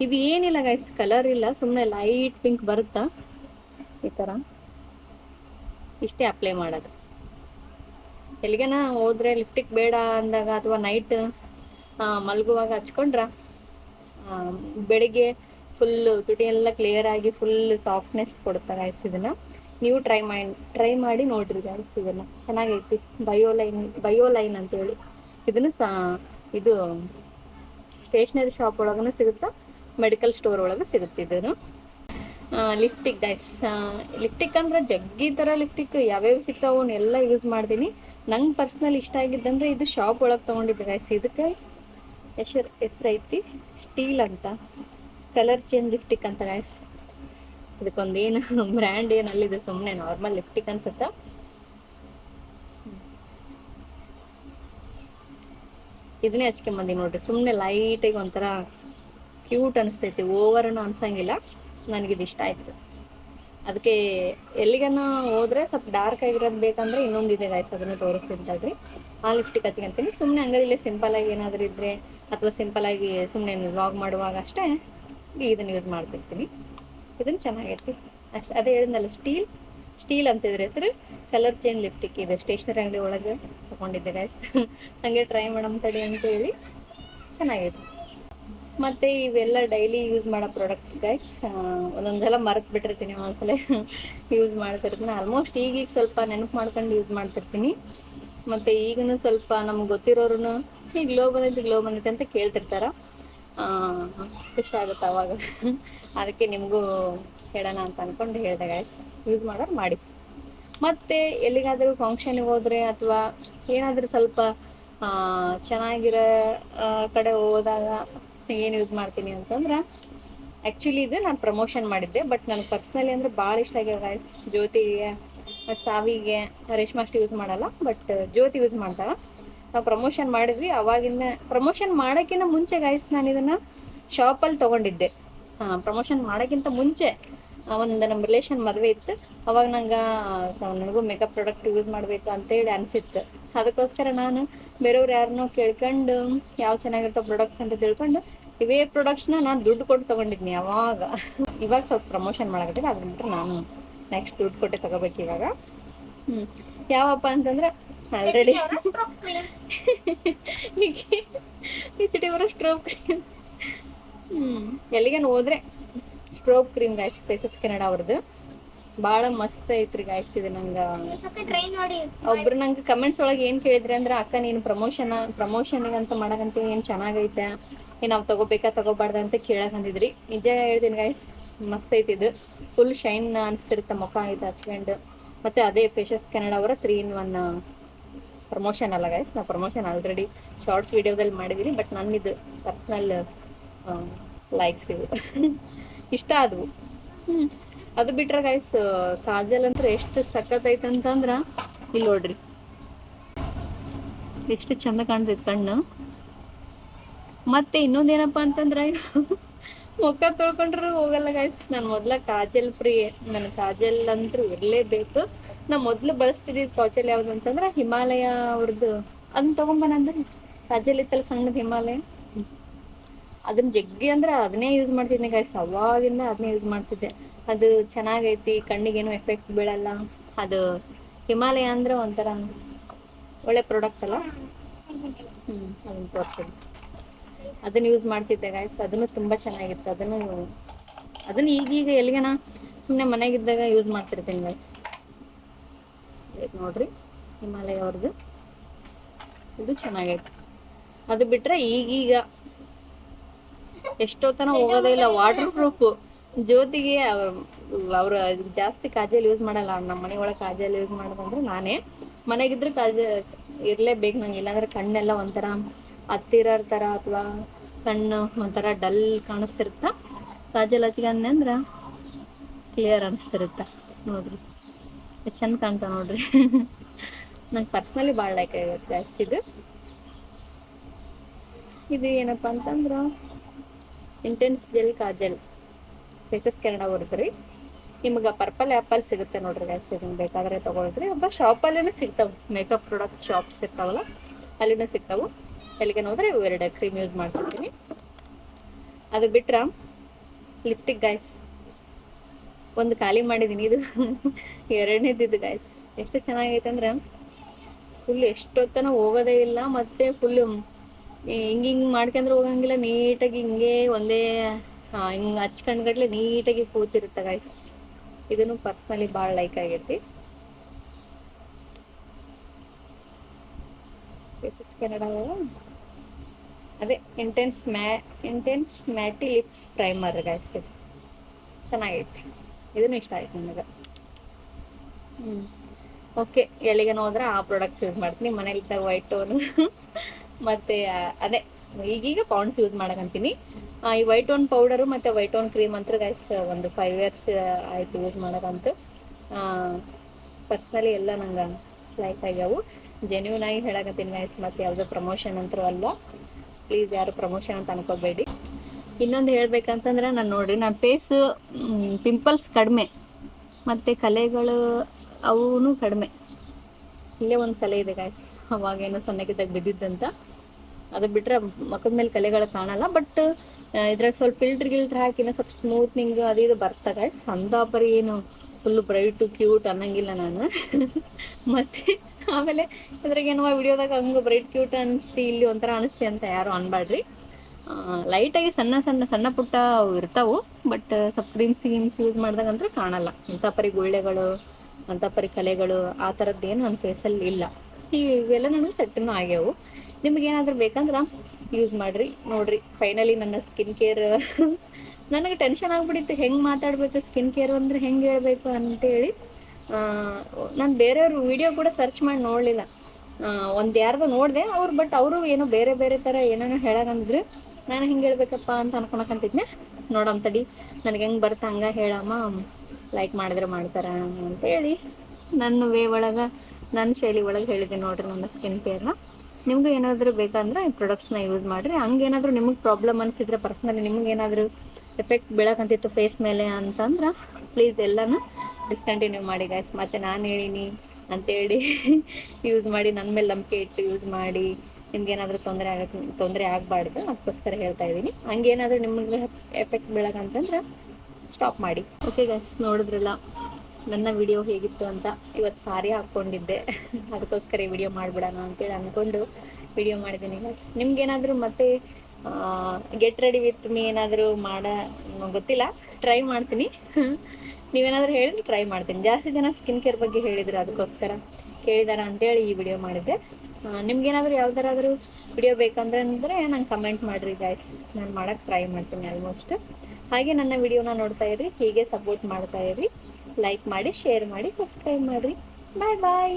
ಇದು ಏನಿಲ್ಲ ಗೈಸ್ ಕಲರ್ ಇಲ್ಲ ಸುಮ್ಮನೆ ಲೈಟ್ ಪಿಂಕ್ ಬರುತ್ತಾ? ಈ ಥರ ಇಷ್ಟೇ ಅಪ್ಲೈ ಮಾಡೋದು. ಎಲ್ಲಿಗೆನ ಹೋದ್ರೆ ಲಿಪ್ಟಿಕ್ ಬೇಡ ಅಂದಾಗ ಅಥವಾ ನೈಟ್ ಮಲಗುವಾಗ ಹಚ್ಕೊಂಡ್ರ ಆ, ಬೆಳಿಗ್ಗೆ ಫುಲ್ ತುಟಿ ಎಲ್ಲ ಕ್ಲಿಯರ್ ಆಗಿ ಫುಲ್ ಸಾಫ್ಟ್ನೆಸ್ ಕೊಡುತ್ತೆ ಗೈಸ್ ಇದನ್ನ. ನೀವು ಟ್ರೈ ಮಾಡಿ ಟ್ರೈ ಮಾಡಿ ನೋಡ್ರಿ ಗೈಸ್ ಇದನ್ನ. ಚೆನ್ನಾಗೈತಿ. ಬಯೋಲೈನ್ ಬಯೋಲೈನ್ ಅಂತೇಳಿ. ಇದನ್ನು ಸಾ ಇದು ಸ್ಟೇಷನರಿ ಶಾಪ್ ಒಳಗನು ಸಿಗುತ್ತಾ ಮೆಡಿಕಲ್ ಸ್ಟೋರ್ ಒಳಗ ಸಿಗುತ್ತೆ ಇದನ್ನು. ಲಿಪ್ಟಿಕ್ ಗೈಸ್ ಲಿಪ್ಟಿಕ್ ಅಂದ್ರೆ ಜಗ್ಗಿ ಥರ ಲಿಫ್ಟಿಕ್ ಯಾವ್ಯಾವ ಸಿಗ್ತಾವ ಎಲ್ಲ ಯೂಸ್ ಮಾಡ್ತೀನಿ. ನಂಗೆ ಪರ್ಸ್ನಲ್ ಇಷ್ಟ ಆಗಿದ್ದಂದ್ರೆ ಇದು ಶಾಪ್ ಒಳಗೆ ತಗೊಂಡಿದ್ದೆ ಗೈಸ್ ಇದಕ್ಕೆ ಹೆಸರು ಹೆಸರೈತಿ ಸ್ಟೀಲ್ ಅಂತ. ಕಲರ್ ಚೇಂಜ್ ಲಿಫ್ಟಿಕ್ ಅಂತ ಗಾಯ್ಸ್ ಇದಕ್ಕೊಂದೇನು ಬ್ರ್ಯಾಂಡ್ ಏನಲ್ಲಿದೆ ಸುಮ್ಮನೆ ನಾರ್ಮಲ್ ಲಿಫ್ಟಿಕ್ ಅನ್ಸುತ್ತಾ? ಇದನ್ನೇ ಹಚ್ಕೊಂಬಂದಿ ನೋಡ್ರಿ. ಸುಮ್ಮನೆ ಲೈಟಾಗಿ ಒಂಥರ ಕ್ಯೂಟ್ ಅನಿಸ್ತೈತಿ. ಓವರ್ನು ಅನ್ಸಂಗಿಲ್ಲ. ನನಗಿದು ಇಷ್ಟ ಆಯ್ತು. ಅದಕ್ಕೆ ಎಲ್ಲಿಗನ ಹೋದ್ರೆ ಸ್ವಲ್ಪ ಡಾರ್ಕ್ ಆಗಿರೋದು ಬೇಕಂದ್ರೆ ಇನ್ನೊಂದು ಇದೆ ಗಾಯ್ಸ್ ಅದನ್ನು ತೋರಿಸ್ತಿದ್ದಾಗ್ರಿ. ಆ ಲಿಫ್ಟಿಕ್ ಹಚ್ಕೊಂತೀನಿ ಸುಮ್ಮನೆ ಅಂಗಡಿಲೇ ಸಿಂಪಲ್ ಆಗಿ ಏನಾದರೂ ಇದ್ರೆ ಅಥವಾ ಸಿಂಪಲ್ ಆಗಿ ಸುಮ್ಮನೆ ವ್ಲಾಗ್ ಮಾಡುವಾಗ ಅಷ್ಟೇ ಇದನ್ನ ಯೂಸ್ ಮಾಡ್ತಿರ್ತೀನಿ. ಇದನ್ನು ಚೆನ್ನಾಗೈತಿ. ಅಷ್ಟು ಅದೇ ಹೇಳಿದ್ನಲ್ಲ ಸ್ಟೀಲ್ ಸ್ಟೀಲ್ ಅಂತಿದ್ರೆ ಹೆಸರು. ಕಲರ್ ಚೇಂಜ್ ಲಿಪ್ಸ್ಟಿಕ್ ಇದೆ. ಸ್ಟೇಷನರಿ ಅಂಗಡಿ ಒಳಗೆ ತಗೊಂಡಿದ್ದೆ ಗಾಯ್ಸ್ ಹಂಗೆ ಟ್ರೈ ಮಾಡೋಣ ತಡಿ ಅಂತ ಹೇಳಿ ಚೆನ್ನಾಗೈತೆ. ಮತ್ತೆ ಇವೆಲ್ಲ ಡೈಲಿ ಯೂಸ್ ಮಾಡೋ ಪ್ರಾಡಕ್ಟ್ ಗೈಸ್ ಒಂದೊಂದ್ಸಲ ಮರೆತು ಬಿಟ್ಟಿರ್ತೀನಿ ಒಂದ್ಸಲ ಯೂಸ್ ಮಾಡ್ತಿರ್ತೀನಿ. ಆಲ್ಮೋಸ್ಟ್ ಈಗೀಗ ಸ್ವಲ್ಪ ನೆನಪು ಮಾಡ್ಕೊಂಡು ಯೂಸ್ ಮಾಡ್ತಿರ್ತೀನಿ. ಮತ್ತೆ ಈಗನು ಸ್ವಲ್ಪ ನಮ್ಗೆ ಗೊತ್ತಿರೋರು ಈಗ ಗ್ಲೋ ಬಂದೈತಿ ಗ್ಲೋ ಬಂದೈತೆ ಅಂತ ಕೇಳ್ತಿರ್ತಾರ. ಖುಷಿ ಆಗುತ್ತೆ ಅವಾಗ. ಅದಕ್ಕೆ ನಿಮಗೂ ಹೇಳೋಣ ಅಂತ ಅನ್ಕೊಂಡು ಹೇಳ್ದೆ ಗೈಸ್ ಯೂಸ್ ಮಾಡೋರು ಮಾಡಿ. ಮತ್ತೆ ಎಲ್ಲಿಗಾದರೂ ಫಂಕ್ಷನ್ಗೆ ಹೋದ್ರೆ ಅಥವಾ ಏನಾದರೂ ಸ್ವಲ್ಪ ಚೆನ್ನಾಗಿರೋ ಕಡೆ ಹೋದಾಗ ಏನು ಯೂಸ್ ಮಾಡ್ತೀನಿ ಅಂತಂದ್ರೆ ಆ್ಯಕ್ಚುಲಿ ಇದು ನಾನು ಪ್ರಮೋಷನ್ ಮಾಡಿದ್ದೆ ಬಟ್ ನನಗೆ ಪರ್ಸ್ನಲಿ ಅಂದ್ರೆ ಭಾಳ ಇಷ್ಟ ಆಗ್ಯಾವ ಗಾಯ್ಸ್ ಜ್ಯೋತಿಗೆ ಮತ್ತು ಸಾವಿಗೆ, ರೇಷ್ಮೆ ಅಷ್ಟು ಯೂಸ್ ಮಾಡಲ್ಲ ಬಟ್ ಜ್ಯೋತಿ ಯೂಸ್ ಮಾಡ್ತಾಳೆ ನಾವು ಪ್ರಮೋಷನ್ ಮಾಡಿದ್ವಿ, ಅವಾಗಿಂದ ಪ್ರಮೋಷನ್ ಮಾಡೋಕ್ಕಿಂತ ಮುಂಚೆ ಗಾಯ್ಸ್ ನಾನು ಇದನ್ನು ಶಾಪಲ್ಲಿ ತೊಗೊಂಡಿದ್ದೆ. ಹಾಂ ಪ್ರಮೋಷನ್ ಮಾಡೋಕ್ಕಿಂತ ಮುಂಚೆ ಒಂದು ನಮ್ಮ ರಿಲೇಷನ್ ಮದುವೆ ಇತ್ತು. ಅವಾಗ ನಂಗೆ ನನಗೂ ಮೇಕಪ್ ಪ್ರಾಡಕ್ಟ್ ಯೂಸ್ ಮಾಡಬೇಕು ಅಂತೇಳಿ ಅನಿಸಿತ್ತು. ಅದಕ್ಕೋಸ್ಕರ ನಾನು ಬೇರೆಯವ್ರು ಯಾರನ್ನೋ ಕೇಳ್ಕೊಂಡು, ಯಾವ ಚೆನ್ನಾಗಿರ್ತೋ ಪ್ರಾಡಕ್ಟ್ಸ್ ಅಂತ ತಿಳ್ಕೊಂಡು ಇವೇ ಪ್ರಾಡಕ್ಟ್ಸ್ನ ನಾನು ದುಡ್ಡು ಕೊಟ್ಟು ತೊಗೊಂಡಿದ್ನಿ ಯಾವಾಗ ಇವಾಗ ಸ್ವಲ್ಪ ಪ್ರಮೋಷನ್ ಮಾಡಕತ್ತಿಲ್ಲ ಅದ್ರ ಬಿಟ್ಟರೆ ನಾನು ನೆಕ್ಸ್ಟ್ ದುಡ್ಡು ಕೊಟ್ಟೆ ತಗೋಬೇಕು ಇವಾಗ. ಹ್ಞೂ ಯಾವಪ್ಪ ಅಂತಂದ್ರೆ ಆಲ್ರೆಡಿ ಕಿಚಡಿ ಬರೋ ಸ್ಟ್ರೋಕ್ ಕ್ರೀಮ್ ಹ್ಞೂ ಎಲ್ಲಿಗೇನು ಹೋದ್ರೆ strobe cream guys Faces Canada ಅವ್ರದ್ದು ಭಾಳ ಮಸ್ತ್ ಐತ್ರಿ ಗಾಯ್ಸ್ ಇದು ನಂಗೆ. ಒಬ್ರು ನಂಗೆ ಕಮೆಂಟ್ಸ್ ಒಳಗೆ ಏನು ಕೇಳಿದ್ರಿ ಅಂದ್ರೆ ಅಕ್ಕ ನೀನು ಪ್ರಮೋಷನ್ ಪ್ರಮೋಷನ್ ಅಂತ ಮಾಡಕಂತ ಏನು ಚೆನ್ನಾಗೈತೆ? ಏನು ನಾವು ತಗೋಬೇಕಾ, ತಗೋಬಾರ್ದ ಅಂತ ಕೇಳಕಂದಿದ್ರಿ ನಿಜ ಹೇಳ್ತೀನಿ ಗೈಸ್ ಮಸ್ತ್ ಐತಿ ಇದು. ಫುಲ್ ಶೈನ್ ಅನಿಸ್ತಿರುತ್ತೆ ಮುಖ ಇದು ಹಚ್ಕೊಂಡು. ಮತ್ತೆ ಅದೇ ಫೇಶಸ್ ಕೆನಡ ಅವರ ತ್ರೀ ಇನ್ ಒನ್ ಪ್ರಮೋಷನ್ ಅಲ್ಲ ಗೈಸ್ ನಾವು ಪ್ರಮೋಷನ್ ಆಲ್ರೆಡಿ ಶಾರ್ಟ್ಸ್ ವಿಡಿಯೋದಲ್ಲಿ ಮಾಡಿದ್ದೀನಿ ಬಟ್ ನನ್ನಿದು ಪರ್ಸ್ನಲ್ ಲೈಕ್ಸ್ ಇವು. ಇಷ್ಟ ಆದವು. ಅದು ಬಿಟ್ರೆ ಗೈಸ್ ಕಾಜಲ್ ಅಂತ ಎಷ್ಟು ಸಖತ್ ಐತಂತಂದ್ರ ಅಂತಂದ್ರ ಇಲ್ಲಿ ನೋಡ್ರಿ. ಎಷ್ಟು ಚಂದ ಕಾಣ್ತೈತೆ ಕಣ್ಣು. ಮತ್ತೆ ಇನ್ನೊಂದೇನಪ್ಪ ಅಂತಂದ್ರ, ಮುಖ ತೊಳ್ಕೊಂಡ್ರು ಹೋಗಲ್ಲ ಗಾಯ್ಸ್ ನಾನು ಮೊದ್ಲ ಕಾಜಲ್ ಪ್ರಿಯೆ. ನನ್ ಕಾಜಲ್ ಅಂತೂ ಇರಲೇಬೇಕು. ನಾ ಮೊದ್ಲು ಬಳಸ್ತಿದ್ದಿದ್ದು ಕಾಜಲ್ ಯಾವ್ದು ಅಂತಂದ್ರ ಹಿಮಾಲಯ ಅವ್ರದ್ದು ಅದನ್ನ ತಗೊಂಬನಂದ್ರೆ ಕಾಜಲ್ ಇತ್ತಲ್ಲ ಸಣ್ಣದ ಹಿಮಾಲಯ? ಅದನ್ನ ಜಗ್ಗಿ ಅಂದ್ರೆ ಅದನ್ನೇ ಯೂಸ್ ಮಾಡ್ತಿದ್ದೆ ಗಾಯ್ಸ್ ಅವಾಗಿಂದ ಅದನ್ನೇ ಯೂಸ್ ಮಾಡ್ತಿದ್ದೆ. ಅದು ಚೆನ್ನಾಗೈತಿ, ಕಣ್ಣಿಗೇನು ಎಫೆಕ್ಟ್ ಬೀಳಲ್ಲ. ಅದು ಹಿಮಾಲಯ ಅಂದ್ರೆ ಒಂಥರ ಒಳ್ಳೆ ಪ್ರಾಡಕ್ಟ್ ಅಲ್ಲ? ಹ್ಮ್ ಅದನ್ನ ಅದನ್ನ ಯೂಸ್ ಮಾಡ್ತಿದ್ದೆ ಗಾಯ್ಸ್ ಅದನ್ನು ತುಂಬಾ ಚೆನ್ನಾಗಿತ್ತು. ಅದನ್ನು ಅದನ್ನ ಈಗೀಗ ಎಲ್ಲಿಗನ ಸುಮ್ಮನೆ ಮನೆಗಿದ್ದಾಗ ಯೂಸ್ ಮಾಡ್ತಿರ್ತೀನಿ ಗಾಯ್ಸ್ ನೋಡ್ರಿ ಹಿಮಾಲಯ ಅವ್ರದ್ದು ಇದು ಚೆನ್ನಾಗೈತೆ. ಅದು ಬಿಟ್ರೆ ಈಗೀಗ ಎಷ್ಟೊತ್ತನ ತನ ಹೋಗೋದೇ ಇಲ್ಲ. ವಾಟರ್ ಪ್ರೂಫ್ ಜ್ಯೋತಿಗೆ ಅವ್ರ ಅವ್ರು ಜಾಸ್ತಿ ಕಾಜಲ್ ಯೂಸ್ ಮಾಡಲ್ಲ. ನಮ್ಮ ಮನೆ ಒಳಗೆ ಕಾಜಲ್ ಯೂಸ್ ಮಾಡೋದಂದ್ರೆ ನಾನೇ. ಮನೆಗಿದ್ರೆ ಕಾಜ ಇರ್ಲೇಬೇಕು ನಂಗೆ. ಇಲ್ಲಾಂದ್ರೆ ಕಣ್ಣೆಲ್ಲ ಒಂಥರ ಹತ್ತಿರ ಥರ ಅಥವಾ ಕಣ್ಣು ಒಂಥರ ಡಲ್ ಕಾಣಿಸ್ತಿರುತ್ತ? ಕಾಜಲ್ ಹಚ್ಕೊಂಡೆ ಅಂದ್ರೆ ಕ್ಲಿಯರ್ ಅನಿಸ್ತಿರುತ್ತ, ನೋಡ್ರಿ. ಎಷ್ಟು ಚಂದ ಕಾಣ್ತಾವ ನೋಡ್ರಿ. ನಂಗೆ ಪರ್ಸ್ನಲಿ ಭಾಳ ಲೈಕ್ ಆಗಿರುತ್ತೆ ಜಾಸ್ತಿ ಇದು. ಇದು ಏನಪ್ಪ ಅಂತಂದ್ರೆ intense gel kajal. Faces Canada ಹೊರದ್ರಿ ನಿಮ್ಗೆ ಪರ್ಪಲ್ ಆ್ಯಪಲ್ ಸಿಗುತ್ತೆ ನೋಡ್ರಿ ಜಾಸ್ತಿ ನಿಮ್ಗೆ ಬೇಕಾದ್ರೆ ತೊಗೊಳ್ರಿ. ಒಬ್ಬ ಶಾಪಲ್ಲೇ ಸಿಗ್ತಾವೆ. ಮೇಕಪ್ ಪ್ರಾಡಕ್ಟ್ ಶಾಪ್ಸ್ ಇರ್ತಾವಲ್ಲ, ಅಲ್ಲಿನೂ ಸಿಗ್ತಾವೆ. ಎಲ್ಲಿಗೆ ಹೋದ್ರೆ ಇವೆರಡು ಕ್ರೀಮ್ ಯೂಸ್ ಮಾಡ್ತಿರ್ತೀನಿ ಅದು ಬಿಟ್ರ ಲಿಪ್ಟಿಕ್ ಗಾಯ್ಸ್ ಒಂದು ಖಾಲಿ ಮಾಡಿದ್ದೀನಿ ಇದು. ಎರಡನೇದಿದ್ದು ಗಾಯ್ಸ್ ಎಷ್ಟು ಚೆನ್ನಾಗೈತೆ ಅಂದ್ರೆ ಫುಲ್ ಎಷ್ಟೊತ್ತನ ಹೋಗೋದೇ ಇಲ್ಲ, ಮತ್ತೆ ಫುಲ್ ಹಿಂಗೆ ಹಿಂಗೆ ಮಾಡ್ಕೊಂಡ್ರೆ ಹೋಗಂಗಿಲ್ಲ, ನೀಟಾಗಿ ಹಿಂಗೆ ಒಂದೇ ಹಿಂಗೆ ಹಚ್ಕೊಂಡ್ಗಟ್ಲೆ ನೀಟಾಗಿ ಕೂತಿರುತ್ತೆ ಗಾಯ್ಸ್ ಇದನ್ನು ಪರ್ಸ್ನಲಿ ಭಾಳ ಲೈಕ್ ಆಗೈತಿ. ಕನ್ನಡ ಅದೇ ಇಂಟೆನ್ಸ್ ಮ್ಯಾ intense matte lips primer guys ಇದು. ಚೆನ್ನಾಗೈತೆ. ಇದನ್ನು ಇಷ್ಟ ಆಯ್ತು ನನಗೆ ಹ್ಞೂ ಓಕೆ ಎಲ್ಲಿಗೆ ಹೋದ್ರೆ ಆ ಪ್ರಾಡಕ್ಟ್ಸ್ ಯೂಸ್ ಮಾಡ್ತೀನಿ. ಮನೇಲಿ ಇದ್ದಾಗ ವೈಟ್ ಟೋನ್ ಮತ್ತೆ ಅದೇ, ಈಗೀಗ ಪೌಂಡ್ಸ್ ಯೂಸ್ ಮಾಡಕಂತೀನಿ. ಈ ವೈಟ್ ಟೋನ್ ಪೌಡರು ಮತ್ತು ವೈಟ್ ಟೋನ್ ಕ್ರೀಮ್ ಅಂತ ಗೈಸ್ ಒಂದು ಫೈವ್ ಇಯರ್ಸ್ ಆಯ್ತು ಯೂಸ್ ಮಾಡಕಂತ. ಪರ್ಸ್ನಲಿ ಎಲ್ಲ ನಂಗೆ ಲೈಕ್ ಆಗ್ಯಾವು ಜೆನ್ಯೂನ್ ಆಗಿ ಹೇಳಕತ್ತೀನಿ ಗೈಸ್ ಮತ್ತು ಯಾವುದೋ ಪ್ರಮೋಷನ್ ಅಂತರೂ ಅಲ್ಲ. ಪ್ಲೀಸ್ ಯಾರು ಪ್ರಮೋಷನ್ ಅಂತ ಅನ್ಕೋಬೇಡಿ. ಇನ್ನೊಂದು ಹೇಳ್ಬೇಕಂತಂದ್ರೆ ನಾನು ನೋಡ್ರಿ ನನ್ನ ಫೇಸ್ ಪಿಂಪಲ್ಸ್ ಕಡಿಮೆ. ಮತ್ತು ಕಲೆಗಳು ಅವೂ ಕಡಿಮೆ. ಇಲ್ಲೇ ಒಂದು ಕಲೆ ಇದೆ ಗಾಯ್ಸ್ ಅವಾಗೇನೋ ಸಣ್ಣಕ್ಕಿದ್ದಾಗ ಬಿದ್ದಿದ್ದಂತ. ಅದು ಬಿಟ್ರೆ ಮಕ್ಕದ ಮೇಲೆ ಕಲೆಗಳು ಕಾಣಲ್ಲ ಬಟ್ ಇದ್ರಾಗ ಸ್ವಲ್ಪ ಫಿಲ್ಟರ್ ಗಿಲ್ಟ್ರ್ ಹಾಕಿ ಇನ್ನೂ ಸ್ವಲ್ಪ ಸ್ಮೂತ್ನಿಂಗ್ ಅದು ಇದು ಬರ್ತಾ ಗಾಯ್ಸ್ ಅಂದಾಪರಿ ಏನು ಫುಲ್ ಬ್ರೈಟು ಕ್ಯೂಟ್ ಅನ್ನಂಗಿಲ್ಲ ನಾನು. ಮತ್ತೆ ಆಮೇಲೆ ಇದ್ರಾಗ ಏನೋ ವಿಡಿಯೋದಾಗ ಹಂಗೆ ಬ್ರೈಟ್ ಕ್ಯೂಟ್ ಅನಿಸ್ತಿ, ಇಲ್ಲಿ ಒಂಥರ ಅನಿಸ್ತಿ ಅಂತ ಯಾರು ಅನ್ಬಾಡ್ರಿ ಲೈಟಾಗಿ ಸಣ್ಣ ಸಣ್ಣ ಸಣ್ಣ ಪುಟ್ಟ ಇರ್ತಾವು ಬಟ್ ಸ್ವಲ್ಪ ಕ್ರೀಮ್ಸ್ ಗೀಮ್ಸ್ ಯೂಸ್ ಮಾಡಿದಾಗ ಅಂದ್ರೆ ಕಾಣಲ್ಲ. ಇಂಥ ಪರಿ ಗುಳ್ಳೆಗಳು, ಅಂಥ ಪರಿ ಕಲೆಗಳು, ಆ ಥರದ್ದೇನು ನನ್ನ ಫೇಸಲ್ಲಿ ಇಲ್ಲ. ಇವೆಲ್ಲ ನನಗೆ ಸೆಟ್ಟನ್ನು ಆಗ್ಯಾವು. ನಿಮ್ಗೆ ಏನಾದರೂ ಬೇಕಂದ್ರೆ ಯೂಸ್ ಮಾಡ್ರಿ. ನೋಡ್ರಿ ಫೈನಲಿ ನನ್ನ ಸ್ಕಿನ್ ಕೇರ್ ನನಗೆ ಟೆನ್ಷನ್ ಆಗ್ಬಿಟ್ಟಿತ್ತು. ಹೆಂಗೆ ಮಾತಾಡಬೇಕು ಸ್ಕಿನ್ ಕೇರ್ ಅಂದ್ರೆ ಹೆಂಗೆ ಹೇಳಬೇಕು ಅಂತೇಳಿ. ನಾನು ಬೇರೆಯವ್ರ ವಿಡಿಯೋ ಕೂಡ ಸರ್ಚ್ ಮಾಡಿ ನೋಡಲಿಲ್ಲ. ಒಂದು ಯಾರ್ದು ನೋಡಿದೆ, ಅವ್ರು ಬಟ್ ಅವರು ಏನೋ ಬೇರೆ ಬೇರೆ ಥರ ಏನೇನೋ ಹೇಳಕಂದಿದ್ರು. ನಾನು ಹಿಂಗೆ ಹೇಳ್ಬೇಕಪ್ಪ ಅಂತ ಅನ್ಕೊಳಕಂತಿದ್ನೆ. ನೋಡಮ್ ತಡಿ, ನನಗೆ ಹೆಂಗೆ ಬರ್ತಾ ಹಂಗೆ ಹೇಳಮ್ಮ. ಲೈಕ್ ಮಾಡಿದ್ರೆ ಮಾಡ್ತಾರ ಅಂತೇಳಿ ನನ್ನ ವೇ ಒಳಗೆ ನನ್ನ ಶೈಲಿ ಒಳಗೆ ಹೇಳಿದೆ ನೋಡ್ರಿ ನನ್ನ ಸ್ಕಿನ್ ಕೇರ್ನ ನಿಮ್ಗೆ ಏನಾದರೂ ಬೇಕಂದ್ರೆ ಈ ಪ್ರಾಡಕ್ಟ್ಸ್ನ ಯೂಸ್ ಮಾಡಿರಿ. ಹಂಗೇನಾದರೂ ನಿಮಗೆ ಪ್ರಾಬ್ಲಮ್ ಅನಿಸಿದ್ರೆ ಪರ್ಸ್ನಲಿ ನಿಮ್ಗೆ ಏನಾದರೂ ಎಫೆಕ್ಟ್ ಬೀಳಕಂತಿತ್ತು ಫೇಸ್ ಮೇಲೆ ಅಂತಂದ್ರೆ ಪ್ಲೀಸ್ ಎಲ್ಲನೂ ಡಿಸ್ಕಂಟಿನ್ಯೂ ಮಾಡಿ ಗೈಸ್ ಮತ್ತೆ ನಾನು ಹೇಳಿನಿ ಅಂತೇಳಿ ಯೂಸ್ ಮಾಡಿ ನನ್ನ ಮೇಲೆ ನಂಬಿಕೆ ಇಟ್ಟು ಯೂಸ್ ಮಾಡಿ, ನಿಮ್ಗೆ ಏನಾದರೂ ತೊಂದರೆ ಆಗಕ್ಕೆ ತೊಂದರೆ ಆಗಬಾರ್ದು. ಅದಕ್ಕೋಸ್ಕರ ಹೇಳ್ತಾ ಇದ್ದೀನಿ. ಹಂಗೇನಾದರೂ ನಿಮಗೆ ಎಫೆಕ್ಟ್ ಬೀಳಕಂತಂದ್ರೆ ಸ್ಟಾಪ್ ಮಾಡಿ. ಓಕೆ ಗೈಸ್ ನೋಡಿದ್ರಲ್ಲ, ನನ್ನ ವಿಡಿಯೋ ಹೇಗಿತ್ತು ಅಂತ. ಇವತ್ತು ಸಾರಿ ಹಾಕ್ಕೊಂಡಿದ್ದೆ. ಅದಕ್ಕೋಸ್ಕರ ಈ ವಿಡಿಯೋ ಮಾಡಿಬಿಡೋಣ ಅಂತೇಳಿ ಅಂದ್ಕೊಂಡು ವಿಡಿಯೋ ಮಾಡಿದ್ದೀನಿ ಗೈಸ್ ನಿಮ್ಗೇನಾದರೂ ಮತ್ತೆ ಗೆಟ್ ರೆಡಿ ವಿತ್ ಮೀ ಏನಾದರೂ ಮಾಡ, ಗೊತ್ತಿಲ್ಲ. ಟ್ರೈ ಮಾಡ್ತೀನಿ. ನೀವೇನಾದರೂ ಹೇಳಿದ್ರೆ ಟ್ರೈ ಮಾಡ್ತೀನಿ. ಜಾಸ್ತಿ ಜನ ಸ್ಕಿನ್ ಕೇರ್ ಬಗ್ಗೆ ಹೇಳಿದ್ರು ಅದಕ್ಕೋಸ್ಕರ ಕೇಳಿದಾರ ಅಂತೇಳಿ ಈ ವಿಡಿಯೋ ಮಾಡಿದ್ದೆ. ನಿಮ್ಗೇನಾದ್ರೂ ಯಾವ್ದಾರಾದರೂ ವಿಡಿಯೋ ಬೇಕಂದ್ರೆ ಅಂದ್ರೆ ನಂಗೆ ಕಮೆಂಟ್ ಮಾಡ್ರಿ ಗಾಯ್ಸ್ ನಾನು ಮಾಡೋಕ್ಕೆ ಟ್ರೈ ಮಾಡ್ತೀನಿ ಆಲ್ಮೋಸ್ಟ್ ಹಾಗೆ ನನ್ನ ವಿಡಿಯೋನ ನೋಡ್ತಾ ಇರಿ ಹೀಗೆ ಸಪೋರ್ಟ್ ಮಾಡ್ತಾ ಇರಿ ಲೈಕ್ ಮಾಡಿ ಶೇರ್ ಮಾಡಿ ಸಬ್ಸ್ಕ್ರೈಬ್ ಮಾಡಿರಿ. ಬಾಯ್ ಬಾಯ್